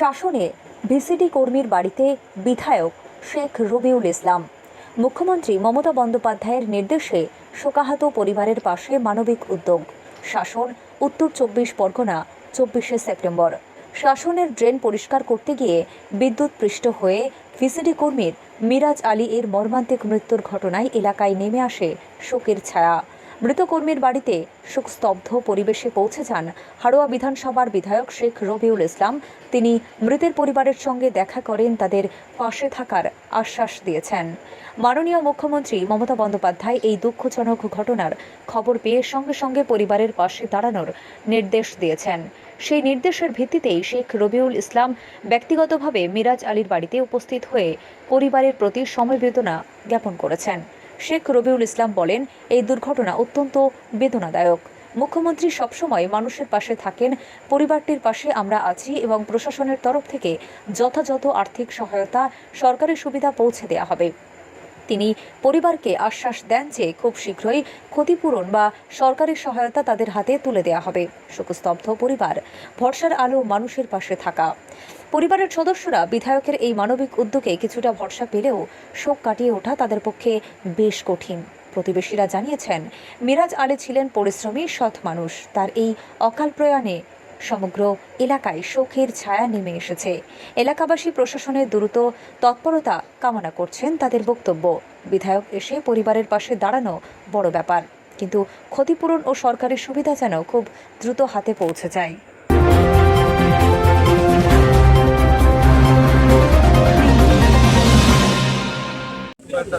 শাসনে ভিসিডি কর্মীর বাড়িতে বিধায়ক শেখ রবিউল ইসলাম। মুখ্যমন্ত্রী মমতা বন্দ্যোপাধ্যায়ের নির্দেশে শোকাহত পরিবারের পাশে মানবিক উদ্যোগ। শাসন, উত্তর চব্বিশ পরগনা, চব্বিশে সেপ্টেম্বর। শাসনের ড্রেন পরিষ্কার করতে গিয়ে বিদ্যুৎ পৃষ্ঠ হয়ে ভিসিডি কর্মীর মিরাজ আলী এর মর্মান্তিক মৃত্যুর ঘটনায় এলাকায় নেমে আসে শোকের ছায়া। মৃত কর্মীর বাড়িতে শোকস্তব্ধ পরিবেশে পৌঁছে যান হাড়োয়া বিধানসভার বিধায়ক শেখ রবিউল ইসলাম। তিনি মৃতের পরিবারের সঙ্গে দেখা করেন, তাদের পাশে থাকার আশ্বাস দিয়েছেন। মাননীয় মুখ্যমন্ত্রী মমতা বন্দ্যোপাধ্যায় এই দুঃখজনক ঘটনার খবর পেয়ে সঙ্গে সঙ্গে পরিবারের পাশে দাঁড়ানোর নির্দেশ দিয়েছেন। সেই নির্দেশের ভিত্তিতেই শেখ রবিউল ইসলাম ব্যক্তিগতভাবে মিরাজ আলীর বাড়িতে উপস্থিত হয়ে পরিবারের প্রতি সমবেদনা জ্ঞাপন করেছেন। শেখ রবিউল ইসলাম বলেন, এই দুর্ঘটনা অত্যন্ত বেদনাদায়ক। মুখ্যমন্ত্রী সবসময় মানুষের পাশে থাকেন, পরিবারটির পাশে আমরা আছি এবং প্রশাসনের তরফ থেকে যথাযথ আর্থিক সহায়তা সরকারি সুবিধা পৌঁছে দেওয়া হবে। তিনি পরিবারকে আশ্বাস দেন যে খুব শীঘ্রই ক্ষতিপূরণ বা সরকারি সহায়তা তাদের হাতে তুলে দেওয়া হবে। শোকস্তব্ধ পরিবার, ভরসার আলো মানুষের পাশে থাকা। পরিবারের সদস্যরা বিধায়কের এই মানবিক উদ্যোগে কিছুটা ভরসা পেলেও শোক কাটিয়ে ওঠা তাদের পক্ষে বেশ কঠিন। প্রতিবেশীরা জানিয়েছেন, মিরাজ আলী ছিলেন পরিশ্রমী, সৎ মানুষ। তার এই অকাল প্রয়াণে সমগ্র এলাকায় শোকের ছায়া নেমে এসেছে। এলাকাবাসী প্রশাসনের দ্রুত তৎপরতা কামনা করছেন তাদের বক্তব্য। বিধায়ক এসে পরিবারের পাশে দাঁড়ানো বড় ব্যাপার। কিন্তু ক্ষতিপূরণ ও সরকারি সুবিধা যেন খুব দ্রুত হাতে পৌঁছে যায়।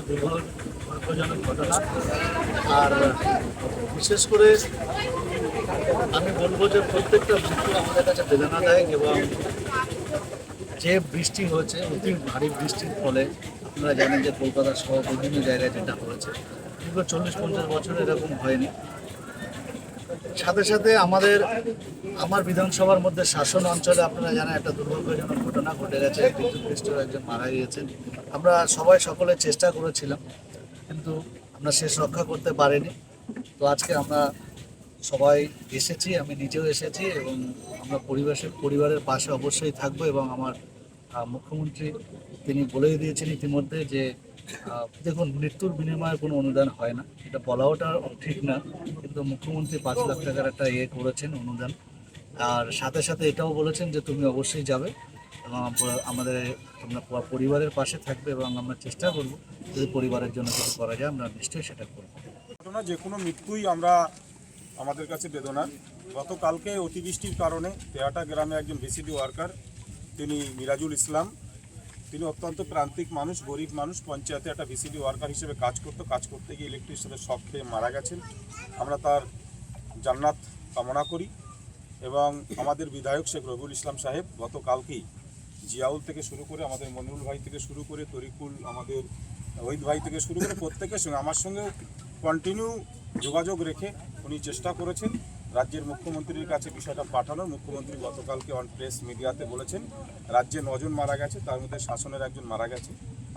একটা দুর্ভাগ্যজনক ঘটনা আর বিশেষ করে আমি বলব যে প্রত্যেকটা মৃত্যু আমাদের কাছে বেদনাদায়ক এবং যে বৃষ্টি হয়েছে, অতি ভারী বৃষ্টির ফলে আপনারা জানেন যে কলকাতা সহ বিভিন্ন জায়গায় যেটা হয়েছে, দীর্ঘ চল্লিশ পঞ্চাশ বছর এরকম হয়নি। সাথে সাথে আমাদের, আমার বিধানসভার মধ্যে শাসন অঞ্চলে আপনারা জানেন একটা দুর্ভাগ্যজনক ঘটনা ঘটে গেছে। বিদ্যুৎ একজন মারা গিয়েছেন। আমরা সবাই সকলে চেষ্টা করেছিলাম, কিন্তু আমরা শেষ রক্ষা করতে পারিনি। তো আজকে আমরা সবাই এসেছি, আমি নিজেও এসেছি এবং আমরা পরিবেশের পরিবারের পাশে অবশ্যই থাকব এবং আমার মুখ্যমন্ত্রী তিনি বলেই দিয়েছেন ইতিমধ্যে যে দেখুন, মৃত্যুর বিনিময়ে কোনো অনুদান হয় না। এটা বলাওটা ঠিক না, কিন্তু মুখ্যমন্ত্রী পাঁচ লাখ টাকার একটা ইয়ে করেছেন অনুদান। আর সাথে সাথে এটাও বলেছেন যে, তুমি অবশ্যই যাবে এবং আমাদের, তোমরা পরিবারের পাশে থাকবে এবং আমরা চেষ্টা করব যদি পরিবারের জন্য কিছু করা যায়, আমরা নিশ্চয়ই সেটা করব। ঘটনা যে কোনো মৃত্যুই আমরা আমাদের কাছে বেদনার। গতকালকে অতিবৃষ্টির কারণে তেয়াটা গ্রামে একজন বিসিডি ওয়ার্কার তিনি মিরাজুল ইসলাম। তিনি অত্যন্ত প্রান্তিক মানুষ, গরিব মানুষ, পঞ্চায়েতে একটা ভিসিডি ওয়ার্কার হিসেবে কাজ করতো। কাজ করতে গিয়ে ইলেকট্রিশিয়ানের শখ খেয়ে মারা গেছেন। আমরা তার জান্নাত কামনা করি এবং আমাদের বিধায়ক শেখ রবিউল ইসলাম সাহেব গতকালকেই জিয়াউল থেকে শুরু করে, আমাদের মনিরুল ভাই থেকে শুরু করে, তরিকুল, আমাদের ওহিদ ভাই থেকে শুরু করে প্রত্যেকের সঙ্গে, আমার সঙ্গেও কন্টিনিউ যোগাযোগ রেখে উনি চেষ্টা করেছেন। রাজ্যের মুখ্যমন্ত্রীর কাছে বিষয়টা পাঠানোর মুখ্যমন্ত্রী গতকালকে অন প্রেস মিডিয়াতে বলেছেন, রাজ্যে নজন মারা গেছে, তার মধ্যে শাসনের একজন মারা গেছে।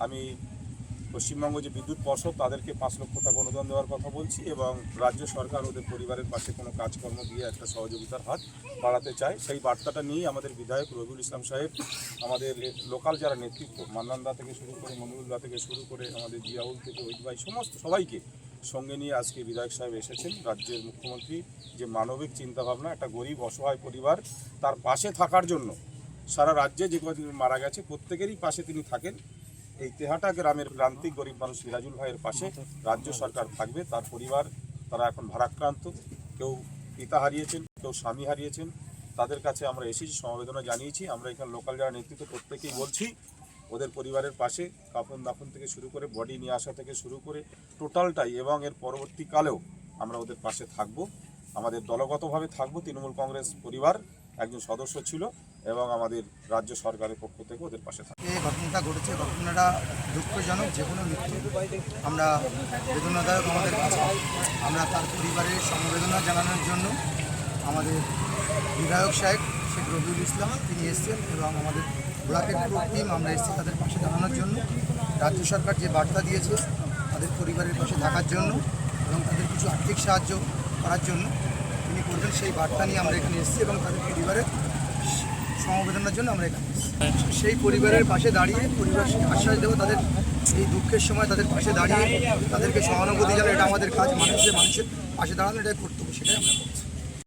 আমি পশ্চিমবঙ্গ যে বিদ্যুৎ পর্ষদ, তাদেরকে পাঁচ লক্ষ টাকা অনুদান দেওয়ার কথা বলছি এবং রাজ্য সরকার ওদের পরিবারের পাশে কোনো কাজকর্ম দিয়ে একটা সহযোগিতার হাত বাড়াতে চায়। সেই বার্তাটা নিয়েই আমাদের বিধায়ক রবিউল ইসলাম সাহেব, আমাদের লোকাল যারা নেতৃত্ব, মান্নানদা থেকে শুরু করে মনিরুল্লাহ থেকে শুরু করে, আমাদের জিয়াউল থেকে ওইদ ভাই, সমস্ত সবাইকে সঙ্গে নিয়ে আজকে বিধায়ক সাহেব এসেছেন, রাজ্যের মুখ্যমন্ত্রী। যে মানবিক চিন্তাভাবনা, একটা গরিব, অসহায় পরিবার তার পাশে থাকার জন্য সারা রাজ্যে যে কজন মারা গেছে, প্রত্যেকেরই পাশে তিনি থাকেন। এই তেহাটা গ্রামের প্রান্তিক গরিব মানুষ সিরাজুল ভাইয়ের পাশে রাজ্য সরকার থাকবে, তার পরিবার, তারা এখন ভারাক্রান্ত। কেউ পিতা হারিয়েছেন, কেউ স্বামী হারিয়েছেন। তাদের কাছে আমরা এসেছি, সমবেদনা জানিয়েছি। আমরা এখানে লোকাল যারা নেতৃত্ব, প্রত্যেকেই বলছি ওদের পরিবারের পাশে কাফন দাফন থেকে শুরু করে বডি নিয়ে আসা থেকে শুরু করে টোটালটাই এবং এর পরবর্তীকালেও আমরা ওদের পাশে থাকব। আমাদের দলগতভাবে থাকব। তৃণমূল কংগ্রেস পরিবার একজন সদস্য ছিল এবং আমাদের রাজ্য সরকারের পক্ষ থেকে ওদের পাশে থাকব। এই ঘটনাটা ঘটেছে। ঘটনাটা দুঃখজনক, যে কোনো মৃত্যু আমরা বেদনাদায়ক আমাদের কাছে আমরা তার পরিবারের সমবেদনা জানানোর জন্য আমাদের বিধায়ক সাহেব শেখ রবিউল ইসলাম তিনি এসেছেন এবং আমাদের ব্লকের পুরো টিম আমরা এসেছি তাদের পাশে দাঁড়ানোর জন্য রাজ্য সরকার যে বার্তা দিয়েছে, তাদের পরিবারের পাশে থাকার জন্য এবং তাদের কিছু আর্থিক সাহায্য করার জন্য তিনি করবেন সেই বার্তা নিয়ে আমরা এখানে এসেছি এবং তাদের পরিবারের সমবেদনার জন্য আমরা এখানে সেই পরিবারের পাশে দাঁড়িয়ে পরিবারকে আশ্বাস দেবো তাদের এই দুঃখের সময় তাদের পাশে দাঁড়িয়ে তাদেরকে সহানুভূতি জানানো, এটা আমাদের কাজ মানুষের মানুষের পাশে দাঁড়ানো, এটাই কর্তব্য, সেটাই আমরা।